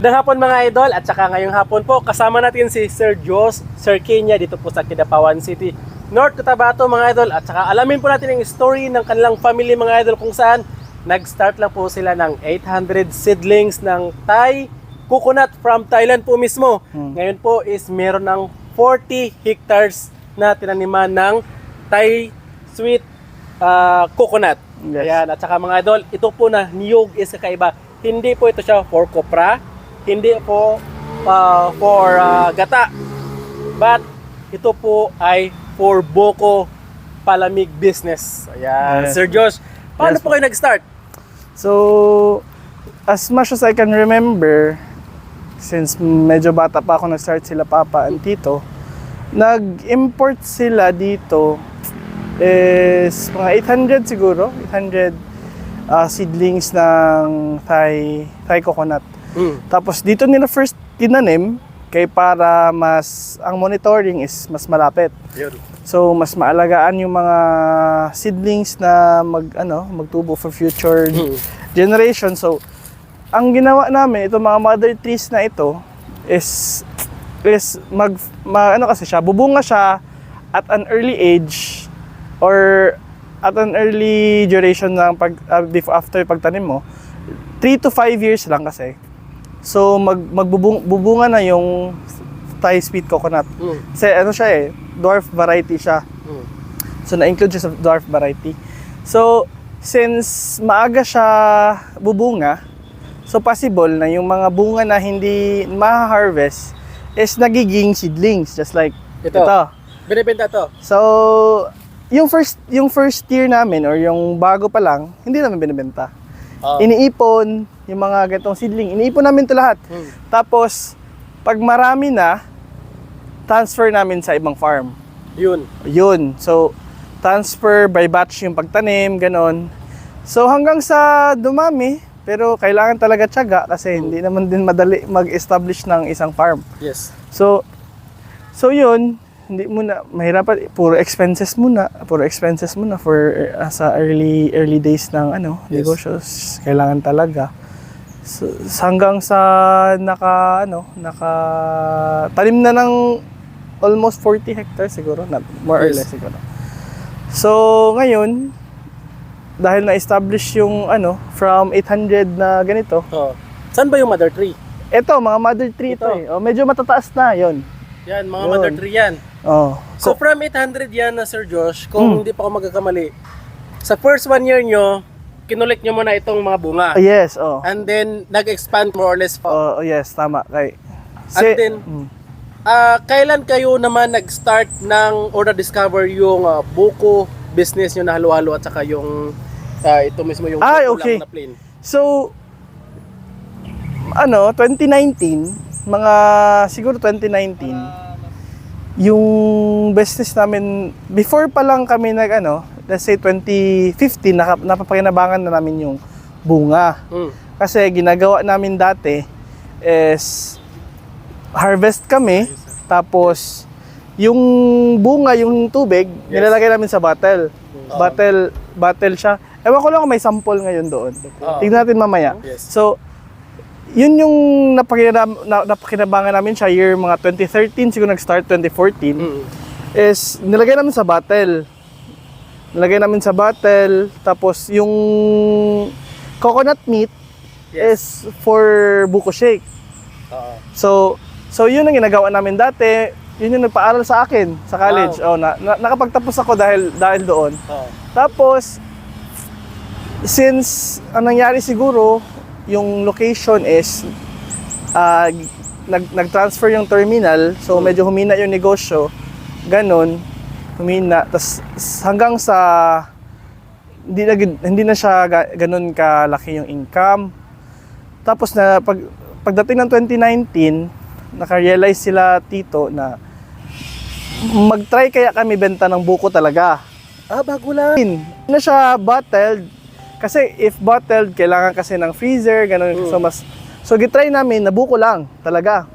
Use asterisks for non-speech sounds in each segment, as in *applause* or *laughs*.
Magandang hapon mga idol at saka ngayong hapon po kasama natin si Sir Jos Sir Kenya dito po sa Kidapawan City, North Cotabato mga idol at saka alamin po natin yung story ng kanilang family mga idol kung saan nag-start lang po sila ng 800 seedlings ng Thai coconut from Thailand po mismo. Hmm. Ngayon po is meron ng 40 hectares na tinaniman ng Thai sweet ah, coconut. Yes. Ayan, at saka mga idol, ito po na niyog is kakaiba. Hindi po ito siya for kopra, hindi po ah, for ah, gata. But ito po ay for boko palamig business. Ayan, Yes. Sir Josh, paano Yes po kayo nag-start? So, as much as I can remember, since medyo bata pa ako nag-start sila papa and tito, nag-import sila dito is mga 800 siguro, 800 ah, seedlings ng Thai, Thai coconut. Hmm. Tapos dito nila first tinanim kay para mas ang monitoring is mas malapit. Yun. So mas maalagaan yung mga seedlings na mag ano, magtubo for future Hmm. generation. So ang ginawa namin itong mga mother trees na ito is is mag, ma- ano kasi siya, bubunga siya at an early age or at an early duration ng pag uh, before after pagtanim mo 3 to 5 years lang kasi. So mag magbubung bubunga na yung Thai sweet coconut. Hmm. Kasi ano siya eh, dwarf variety siya. Hmm. So na-include siya sa dwarf variety. So since maaga siya bubunga, so possible na yung mga bunga na hindi ma-harvest is nagiging seedlings just like Ito. ito. Binibenta to. So yung first yung first year namin or yung bago pa lang, hindi namin binibenta. Oh. Iniipon yung mga ganitong seedling. Iniipon namin 'to lahat. Hmm. Tapos pag marami na transfer namin sa ibang farm. Yun. Yun. So, transfer by batch yung pagtanim, ganon. So, hanggang sa dumami, pero kailangan talaga tiyaga kasi hindi naman din madali mag-establish ng isang farm. Yes. So, so yun, hindi muna, mahirapan, puro expenses muna, puro expenses muna for uh, sa early early days ng ano, Yes. negosyo, kailangan talaga. So, hanggang sa naka ano, naka tanim na ng almost 40 hectares siguro, not more or Yes. less siguro. So, ngayon, dahil na-establish yung ano, from 800 na ganito, Oh. Saan ba yung mother tree? eto, mga mother tree ito, Ito. eh. Oh, medyo matataas na, yon. Yan, mga Yun. mother tree yan. Oh. So from 800 yan na Sir Josh, kung Hmm. hindi pa ako magkakamali, sa first one year nyo, kinulik nyo muna itong mga bunga. Ah, yes, oh. And then, nag-expand more or less pa. Oh, oh, yes, tama. Kay, And then, Mm. Ah, kailan kayo naman nag-start ng or na-discover yung ah, buko business nyo na halo-halo at saka yung ah, ito mismo yung Ay, okay. na plain? So, ano, 2019, mga siguro 2019, yung business namin, before pa lang kami nag, ano, let's say 2015, naka, napapakinabangan na namin yung bunga. Hmm. Kasi ginagawa namin dati is harvest kami, tapos yung bunga, yung tubig, Yes. nilalagay namin sa bottle. Oo. Bottle, bottle siya. Ewan ko lang kung may sample ngayon doon. Oo. Tignan natin mamaya. Yes. So, yun yung napakinab na, napakinabangan namin siya year mga 2013, siguro nag-start 2014, Hmm. is nilagay namin sa bottle. Nilagay namin sa bottle, tapos yung coconut meat Yes. is for buko shake. Oo. So, so yun ang ginagawa namin dati. Yun yung nagpaaral sa akin sa college. Oh, na, na- nakapagtapos ako dahil dahil doon. Oo. Tapos since ang nangyari siguro yung location is ah, nag nag-transfer yung terminal, so Hmm. medyo humina yung negosyo. Ganon, humina. Tapos hanggang sa hindi na hindi na siya ga- ganun kalaki yung income. Tapos na pag pagdating ng 2019, naka-realize sila tito na mag-try kaya kami benta ng buko talaga. Ah, bago lang. Na siya bottled. Kasi if bottled, kailangan kasi ng freezer, ganun. Mm. So, mas, so gitry namin, nabuko lang, talaga.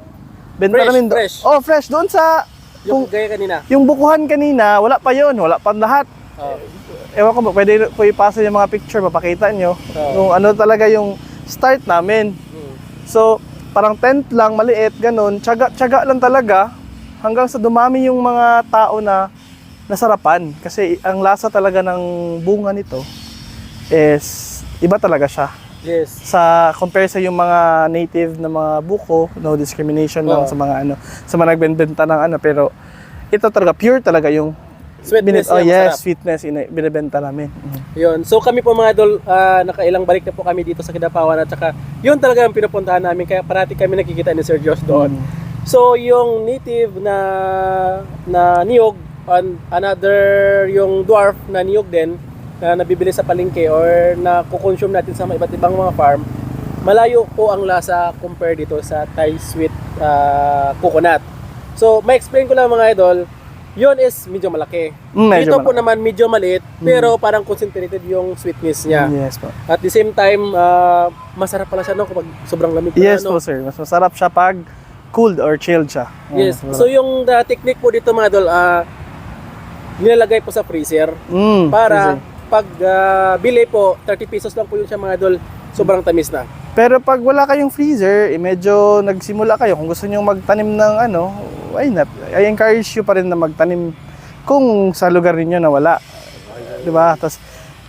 Benta Fresh, namin fresh. Oh, fresh. Doon sa, Yung kung, gaya kanina. yung bukuhan kanina, wala pa yon wala pa lahat. Oo. Ewan ko, pwede ko ipasa yung mga picture, mapakita nyo. Oo. Kung ano talaga yung start namin. Hmm. So, parang tent lang, maliit, ganun. Tsaga, tsaga lang talaga. Hanggang sa dumami yung mga tao na nasarapan. Kasi ang lasa talaga ng bunga nito is iba talaga siya. Yes. Sa compare sa yung mga native na mga buko, no discrimination lang sa mga ano, sa mga nagbebenta ng ano, pero ito talaga pure talaga yung Sweetness oh niya, yes, masarap. sweetness ina- binebenta namin. Mm. Yun. So kami po mga idol, ah, nakailang balik na po kami dito sa Kidapawan at saka yun talaga ang pinupuntahan namin kaya parati kami nakikita ni Sir Josh doon. Mm. So yung native na na niyog and another yung dwarf na niyog din na nabibili sa palengke or na kukonsume natin sa mga iba't ibang mga farm, malayo po ang lasa compare dito sa Thai sweet ah, coconut. So, may explain ko lang mga idol, yun is medyo malaki. Mm, medyo Dito po malaki. naman medyo maliit, pero parang concentrated yung sweetness niya. Yes po. At the same time, ah, masarap pala siya no kapag sobrang lamig Yes no? po sir, mas masarap siya pag cooled or chilled siya. Yes. Mm, So yung the technique po dito mga idol, ah nilalagay po sa freezer mm, para easy. Pag ah, bili po, 30 pesos lang po yun siya mga idol. Sobrang tamis na. Pero pag wala kayong freezer, eh, medyo nagsimula kayo. Kung gusto niyo magtanim ng ano, why not? I encourage you pa rin na magtanim kung sa lugar ninyo na wala. Di ba? Tapos,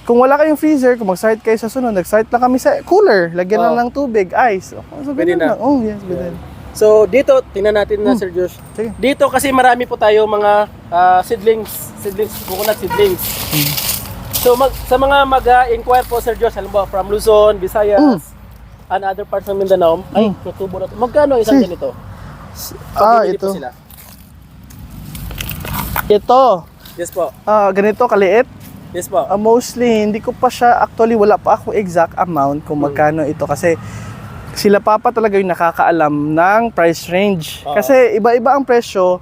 kung wala kayong freezer, kung mag-start kayo sa sunod, nag-start lang kami sa cooler. Lagyan lang Oo. ng tubig, ice. Oh, so, Pwede na. lang. Oh, yes, pwede. So dito, tingnan natin na Hmm. Sir Josh. Sige. Dito kasi marami po tayo mga ah, seedlings, seedlings, coconut seedlings. Hmm. So mag, sa mga mag-inquire po Sir Josh, halimbawa from Luzon, Visayas, Mm. and other parts ng Mindanao, ay, natubo na to. Magkano ang isang Si- ganito? Ah, ito. sila. Ito, Yes po. ah, ganito kaliit. Yes po. Ah, mostly, hindi ko pa siya, actually wala pa ako exact amount kung magkano ito kasi sila papa talaga yung nakakaalam ng price range. Oo. Kasi iba-iba ang presyo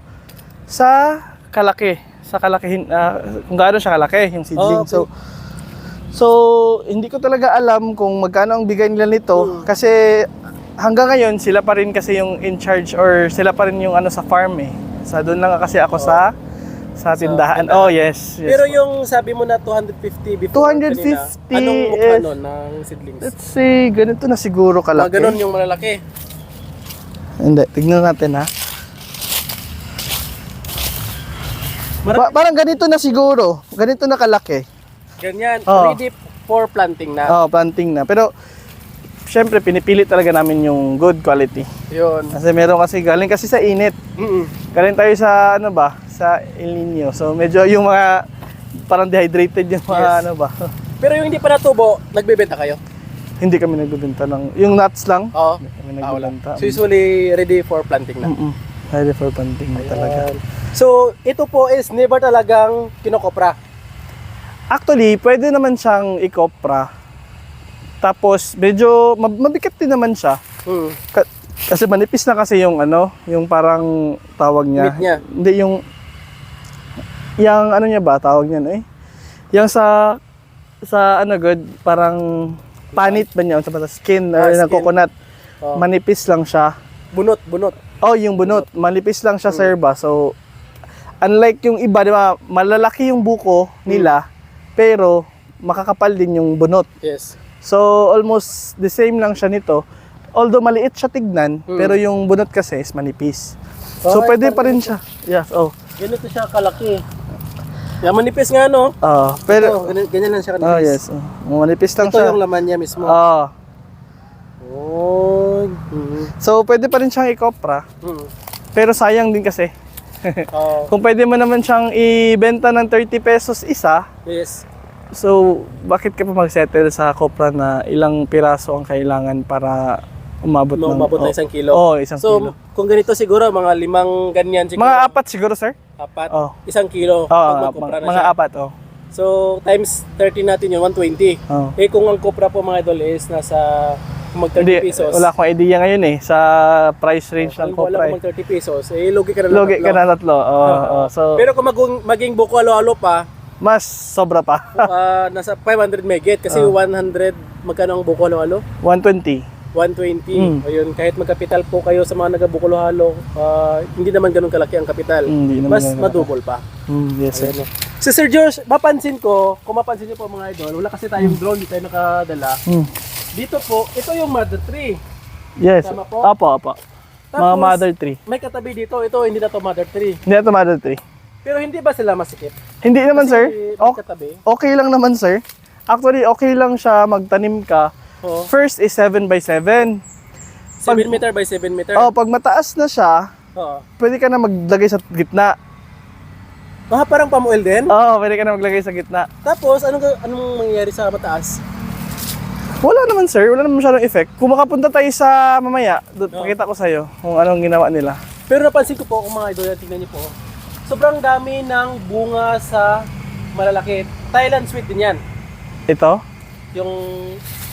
sa kalaki. Sa kalakihin, ah, kung gaano siya kalaki yung seedling. Oh, okay. So, so, hindi ko talaga alam kung magkano ang bigay nila nito Hmm. kasi hanggang ngayon sila pa rin kasi yung in charge or sila pa rin yung ano sa farm eh. Sa doon lang kasi ako sa sa tindahan. tindahan. Oh, yes. yes. Pero yung sabi mo na 250 before 250 kanina, anong mukha is- nun ng seedlings? Let's say, ganito na siguro kalaki. ganun yung malalaki. Hindi, tignan natin ha. Marami, Pa- parang ganito na siguro. Ganito na kalaki. ganyan, Oo. ready for planting na. Oh, planting na. Pero, syempre, pinipili talaga namin yung good quality. Yun. Kasi meron kasi, galing kasi sa init. Mm-mm. Galing tayo sa, ano ba, sa El Nino. So, medyo yung mga, parang dehydrated yung mga, Yes. ano ba. *laughs* Pero yung hindi pa natubo, nagbebenta kayo? Hindi kami nagbebenta ng, yung nuts lang. Oo. Hindi kami Ah, wala. nagbebenta. So usually ready for planting na. Mm-mm. Ready for planting na talaga. Ayan. So ito po is never talagang kinokopra. Actually, pwede naman siyang ikopra. Tapos, medyo mab- mabigat din naman siya. Hmm. Ka- kasi manipis na kasi yung ano, yung parang tawag niya. Meat niya. Hindi yung yung ano niya ba tawag niya eh? Yung sa sa ano good, parang panit ba niya sa skin Ah, or ng skin. coconut. Oh. Manipis lang siya. Bunot, bunot. Oh, yung bunot, manipis lang siya Mm. sir ba. So unlike yung iba, di ba, malalaki yung buko nila, pero makakapal din yung bunot. Yes. So, almost the same lang siya nito. Although maliit siya tignan, Mm. pero yung bunot kasi is manipis. So, Alright, pwede pa rin siya. Yes, oh. Ganito siya kalaki. Yan manipis nga no. Ah, Ito, pero, ganyan, ganyan lang siya kanipis. oh yes, oh. manipis lang Ito siya. yung laman niya mismo. Ah, Oh. Hmm. so, pwede pa rin siyang ikopra. Hmm. Pero sayang din kasi. *laughs* Oh. Kung pwede mo naman siyang ibenta ng 30 pesos isa, Yes. so bakit ka pa mag-settle sa kopra na ilang piraso ang kailangan para umabot ng... umabot oh, isang kilo. Oo, isang so, kilo. kung ganito siguro, mga limang ganyan siguro. Mga apat siguro, sir? Apat. Oh. Isang kilo. Oo, magkumpra mga, na mga apat, oh. So, times 30 natin yun, 120. Oh. Eh, kung ang kopra po mga idol is nasa mag 30 Hindi, pesos. wala akong idea ngayon eh, sa price range ng Kung wala kopra kung eh. mag 30 pesos, eh, lugi ka na lang. Logi ka na tatlo. Oh, Oo. oh. So, Pero kung maging, maging buko alo-alo pa, mas sobra pa. ah, nasa 500 megit kasi Oo. 100, magkano ang buko alo-alo? 120. 120. Mm. Ayun, kahit magkapital po kayo sa mga nagabuko halo ah, hindi naman ganun kalaki ang kapital. Hindi naman Mas madouble pa. Mm, yes, sir. Ayan, no. Si Sir Josh, mapansin ko, kung mapansin niyo po mga idol, wala kasi tayong drone, di tayo nakadala. Mm. Dito po, ito yung mother tree. Yes. Tama po? Opo. Mga Tapos, mother tree. May katabi dito. Ito, hindi na to mother tree. Hindi na ito mother tree. Pero hindi ba sila masikip? Hindi naman, Kasi sir. may Ok- katabi. okay lang naman, sir. Actually, okay lang siya magtanim ka. Oo. First is 7 by 7 7 meter by 7 meter. Oh, pag mataas na siya, Oo. pwede ka na maglagay sa gitna. Ah, parang pamuel din. Oo, pwede ka na maglagay sa gitna. Tapos, anong, anong mangyayari sa mataas? Wala naman, sir. Wala naman masyadong effect. Kung makapunta tayo sa mamaya, doon, Oo. pakita ko sa'yo kung anong ginawa nila. Pero napansin ko po, kung mga idol, tingnan niyo po. Sobrang dami ng bunga sa malalaki. Thailand sweet din yan. Ito? Yung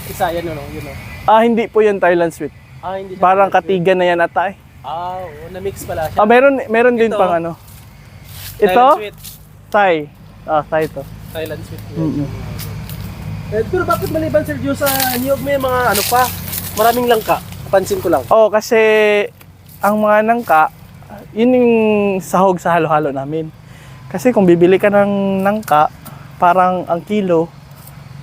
isa, yan ano, yun o. Ah, hindi po yan Thailand sweet. Ah, hindi siya Parang Thailand sweet. katigan na yan ata eh. Ah, oo, na-mix pala siya. Ah, meron, meron din Ito. pang ano. Thailand Ito? sweet. Thai. Ah, Thai to. Thailand sweet. Mm-mm. Eh, pero bakit maliban, Sergio, sa niyog may mga ano pa? Maraming langka. Pansin ko lang. Oo, kasi ang mga nangka, yun yung sahog sa halo-halo namin. Kasi kung bibili ka ng nangka, parang ang kilo,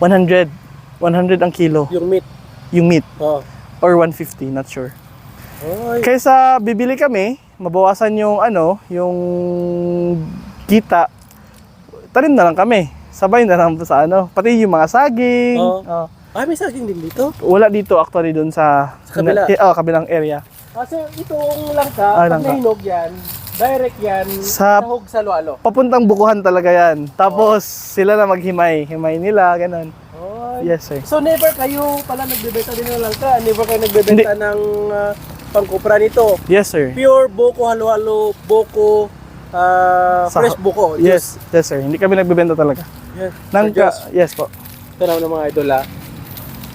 100. 100 ang kilo, Yung meat. yung meat. Oh. Or 150, not sure. Ay. Kaysa bibili kami, mabawasan yung ano, yung kita, tanim na lang kami. Sabay na lang sa ano, pati yung mga saging. Oo. oh. Ah, may saging din dito. Wala dito actually doon sa, Sa kabila. Oh, kabilang area. Kasi itong langka, Ah, pag langka. nahinog yan, direct yan, Sa- sahog sa lualo. Papuntang bukuhan talaga yan. Tapos sila na maghimay. Himay nila, ganun. Ay. Yes, sir. So never kayo pala nagbebenta din ng langka? Never kayo nagbebenta ng uh, pangkupra nito? Yes, sir. Pure buko, halo-halo, buko, ah, Sa- fresh buko. Yes, yes, sir. Hindi kami nagbebenta talaga. Yes. Nang Jos, yes po. naman ng mga idol ha.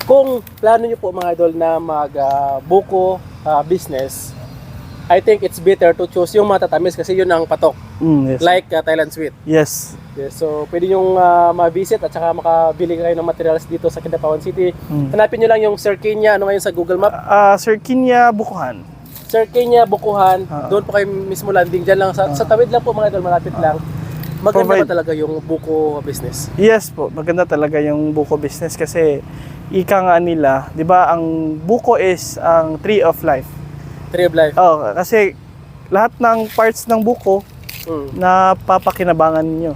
Kung plano nyo po mga idol na mag ah, buko ah, business, I think it's better to choose yung matatamis kasi yun ang patok. Mm, yes. Like ah, Thailand Sweet. yes. Yes, so pwede yung ah, ma-visit at saka makabili kayo ng materials dito sa Kidapawan City. Mm. Hanapin nyo lang yung Sir Kenya, ano ngayon sa Google Map? Ah, Sir Kinya Bukuhan. Sir Kenya, Bukuhan, Ah. doon po kayo mismo landing. Diyan lang, sa, sa tawid lang po mga idol, malapit lang. Maganda Provide- ba talaga yung buko business? Yes po, maganda talaga yung buko business kasi ika nga nila, 'di ba, ang buko is ang tree of life. Tree of Life. Oh, kasi lahat ng parts ng buko Mm, na papakinabangan niyo.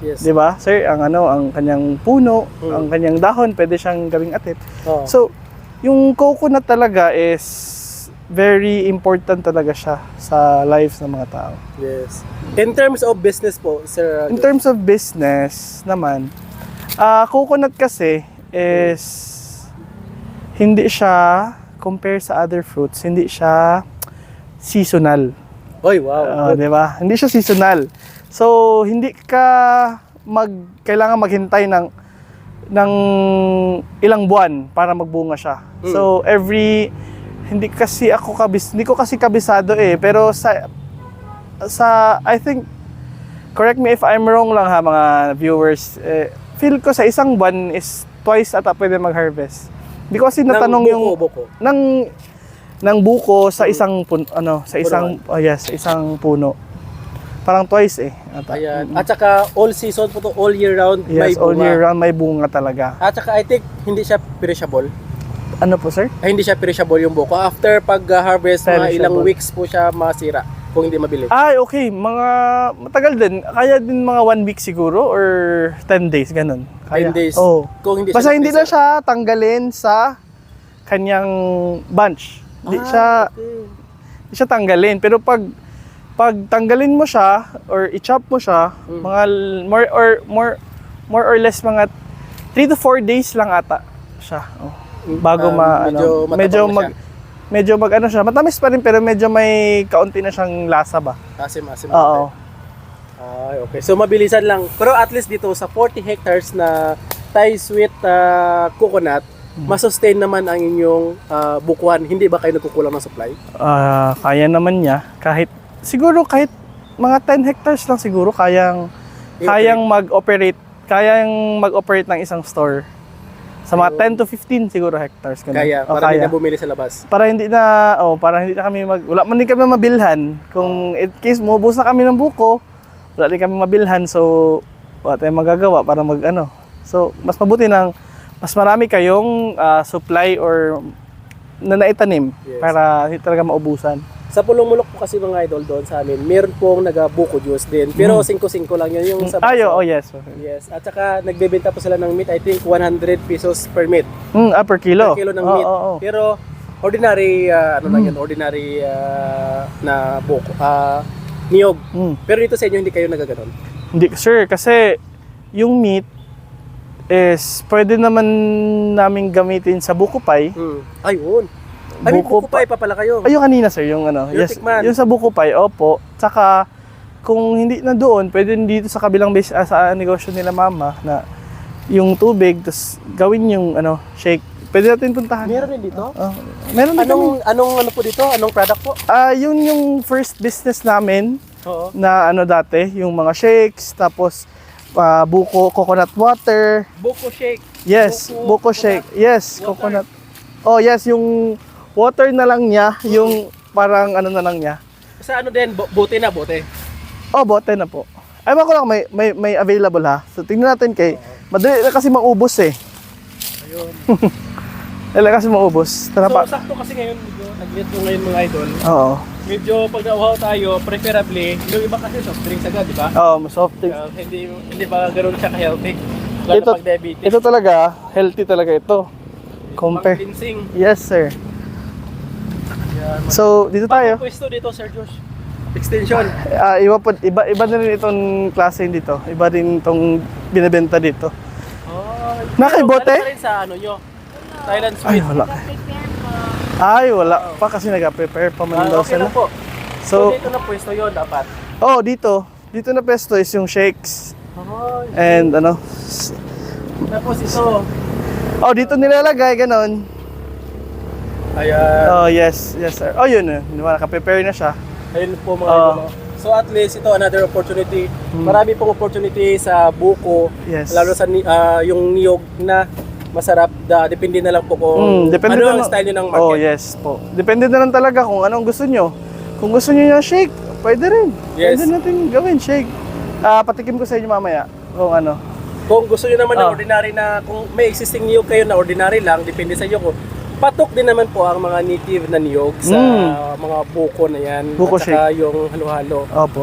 yes. 'Di ba? Sir, ang ano, ang kanyang puno, Mm. ang kanyang dahon, pwede siyang gawing atip. Oh. So, yung coconut talaga is very important talaga siya sa lives ng mga tao. yes. In terms of business po, Sir. In terms of business naman, ah coconut kasi is hindi siya compare sa other fruits, hindi siya seasonal. Oy, wow. Ah, 'di ba? Hindi siya seasonal. So, hindi ka mag kailangan maghintay ng ng ilang buwan para magbunga siya. Mm. So, every hindi kasi ako kabis hindi ko kasi kabisado eh, pero sa sa I think correct me if I'm wrong lang ha mga viewers. Eh, feel ko sa isang buwan is twice ata pwede mag-harvest. Hindi ko kasi natanong Ng yung buko, buko. ng ng buko sa Mm. isang pun, ano sa isang oh yes, sa isang puno. Parang twice eh. Ata. Ayan. Mm. At saka all season po to, all year round may Yes, all bunga. year round may bunga talaga. At saka I think hindi siya perishable. Ano po, sir? Ay, hindi siya perishable yung buko. After pag-harvest, mga ilang weeks po siya masira kung hindi mabili. Ay, okay. Mga matagal din. Kaya din mga one week siguro or 10 days, ganun. Kaya. 10 days. Oh. Kung hindi Basta hindi na siya tanggalin sa kanyang bunch. Hindi Ah, siya okay. siya tanggalin. Pero pag pag tanggalin mo siya or i-chop mo siya, Mm. mga more or more more or less mga 3 to 4 days lang ata siya. Oh. Bago Um, ma medyo ano, medyo na mag medyo mag ano siya, matamis pa rin pero medyo may kaunti na siyang lasa ba. Asim, asim. Oo. Ay, okay. So, mabilisan lang. Pero at least dito, sa 40 hectares na Thai sweet ah, coconut, Hmm. masustain naman ang inyong ah, bukuan. Hindi ba kayo nagkukulang ng supply? Ah, kaya naman niya kahit siguro kahit mga 10 hectares lang siguro kayang kayang mag-operate, kayang mag-operate ng isang store. Sa mga 10 to 15 siguro hectares ganun. Kaya, O, para hindi kaya. na bumili sa labas. para hindi na oh, para hindi na kami mag wala man din kami mabilhan. Kung in case maubos na kami ng buko, wala din kami mabilhan so wala tayong magagawa para mag ano. So mas mabuti nang mas marami kayong ah, supply or na naitanim Yes. para hindi talaga maubusan. Sa Pulong-Mulok po kasi mga idol doon sa amin, meron pong nagabuko juice din. Pero 5-5 lang yun yung sa Ayo, oh yes. Yes, at saka nagbebenta po sila ng meat, I think 100 pesos per meat. Mm, ah, per kilo. Per kilo ng Oo, meat. oo, oo. Pero ordinary ah, ano lang Hmm. yan, ordinary ah, na buko, ah, niyog. Mm. Pero dito sa inyo hindi kayo nagaganon. Hindi, sir, kasi yung meat is pwede naman namin gamitin sa buko pie. Hmm. Ayun. Ay, may Buko buko pa pala kayo. Ay, yung kanina, sir, yung ano. Yung yes, tikman. yung sa buko pie, opo. Tsaka, kung hindi na doon, pwede dito sa kabilang base, ah, sa negosyo nila mama, na yung tubig, tapos gawin yung ano, shake. Pwede natin puntahan. Meron din dito? Oh, meron din kami. Anong anong ano po dito? Anong product po? Ah, yun yung first business namin Oo. na ano dati, yung mga shakes, tapos ah, buko, coconut water. Buko shake. Yes, Buko, buko shake. Yes, water. coconut. Oh, yes, yung water na lang niya, yung parang ano na lang niya. Sa ano din, bo- bote na bote. Oh, bote na po. Ay, ko lang, may, may, may available ha. So, tingnan natin kay, madali na kasi maubos eh. Ayun. *laughs* Dali kasi maubos. Tara So, pa. sakto kasi ngayon, nag-get po ngayon mga idol. Oo. Medyo pag nauhaw tayo, preferably, yung iba kasi soft drinks agad, di ba? Oo, soft drinks. Uh, hindi hindi ba ganoon siya ka-healthy? Lalo Ito- pag diabetes. Ito talaga, healthy talaga ito. Compare. Yes, sir. So, dito tayo. Pwesto dito, Sir Josh. Extension. Ah, iba, po, iba, iba na rin itong klase dito. Iba rin itong binibenta dito. Oh, Nakaibote? Ano rin sa ano nyo? Thailand Ay, sweet. wala. Ay, wala pa kasi nag-prepare pa man Ah, daw okay sila. lang po. So, So, dito na pwesto yun dapat. oh, dito. Dito na pesto is yung shakes. Oh, And ano. s- tapos ito. Oh, dito nilalagay, ganon. Ayan. Oh, yes. Yes, sir. Oh, yun. eh. Naka-prepare na siya. Ayun po mga Oh. idol. oh. So at least ito another opportunity. Marami pong opportunity sa buko. Hmm. Yes. Lalo sa ah, yung niyog na masarap. Da, depende na lang po kung Mm, depende ano ang style nyo ng market. Oh, yes po. Depende na lang talaga kung anong gusto nyo. Kung gusto nyo yung shake, pwede rin. Yes. Pwede natin gawin shake. Ah, patikim ko sa inyo mamaya kung ano. Kung gusto niyo naman ng Ah. ordinary na, kung may existing niyog kayo na ordinary lang, depende sa iyo kung patok din naman po ang mga native na niyog sa Mm. mga buko na yan. Buko at saka yung halo-halo. Opo.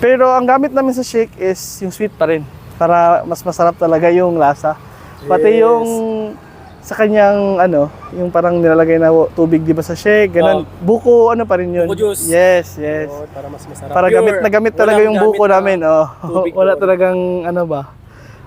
Pero ang gamit namin sa shake is yung sweet pa rin. Para mas masarap talaga yung lasa. Pati Yes. yung sa kanyang ano, yung parang nilalagay na tubig di ba sa shake, ganun. Buko ano pa rin yun. Buko juice. Yes, yes. Oo, para mas masarap. Para Pure. gamit na gamit talaga Walang yung gamit buko na namin. Oh. *laughs* Wala talagang ano ba?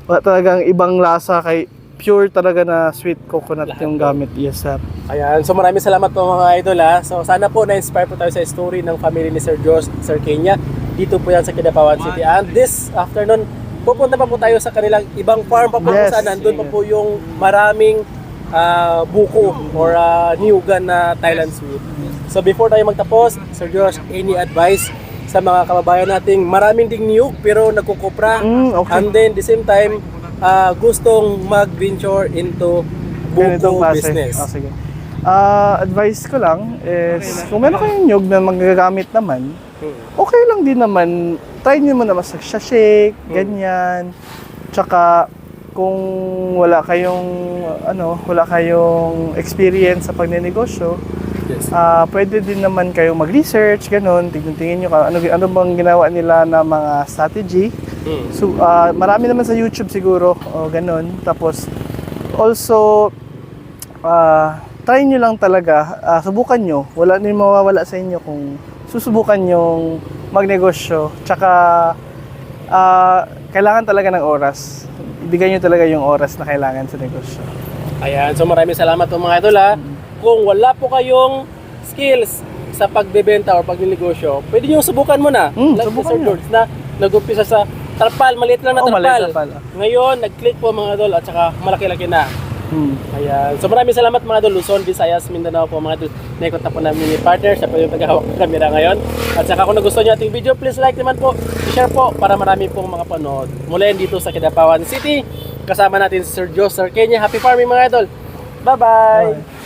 Wala talagang ibang lasa kay pure talaga na sweet coconut yung gamit. Yes, sir. Ayan, so maraming salamat po mga idol ha. So sana po na-inspire po tayo sa story ng family ni Sir Josh, Sir Kenya. Dito po yan sa Kidapawan City. And this afternoon, pupunta pa po tayo sa kanilang ibang farm pa po Yes. saan nandun pa po yung maraming ah, buko or uh, niyugan na Thailand sweet. So before tayo magtapos, Sir Josh, any advice sa mga kababayan nating maraming ding niyug pero nagkukopra Mm, okay. and then the same time ah, gustong mag-venture into buko business. Ah, sige. Ah, advice ko lang is kung meron kayong nyog na magagamit naman, Hmm. okay lang din naman. Try nyo naman sa shake, ganyan. Tsaka kung wala kayong ano, wala kayong experience sa pagnenegosyo, Yes. ah pwede din naman kayong mag-research, ganun. Tingnan-tingin nyo kung ano, ano bang ginawa nila na mga strategy. Mm. So, ah, marami naman sa YouTube siguro, o ganun. Tapos, also, ah, try nyo lang talaga, ah, subukan nyo. Wala din mawawala sa inyo kung susubukan yung magnegosyo. Tsaka, ah, kailangan talaga ng oras. Ibigay nyo talaga yung oras na kailangan sa negosyo. Ayan, so maraming salamat po mga idol ha. Kung wala po kayong skills sa pagbebenta o pagnegosyo, pwede nyo subukan mo na. Mm, like subukan nyo. Na nag-umpisa sa tarpal, maliit lang na Oh, tarpal. maliit na tarpal. Ngayon, nag-click po mga idol at saka malaki-laki na. Hmm. Ayan. So maraming salamat mga idol. Luzon, Visayas, Mindanao po mga idol. Naikot na po namin ni partner. Siya po yung tagahawak ng camera ngayon. At saka kung nagustuhan niyo ating video, please like naman po. I-share po para marami pong mga panood. Mula yan dito sa Kidapawan City. Kasama natin si Sir Joe, Sir Kenya. Happy farming mga idol. Bye-bye! Bye.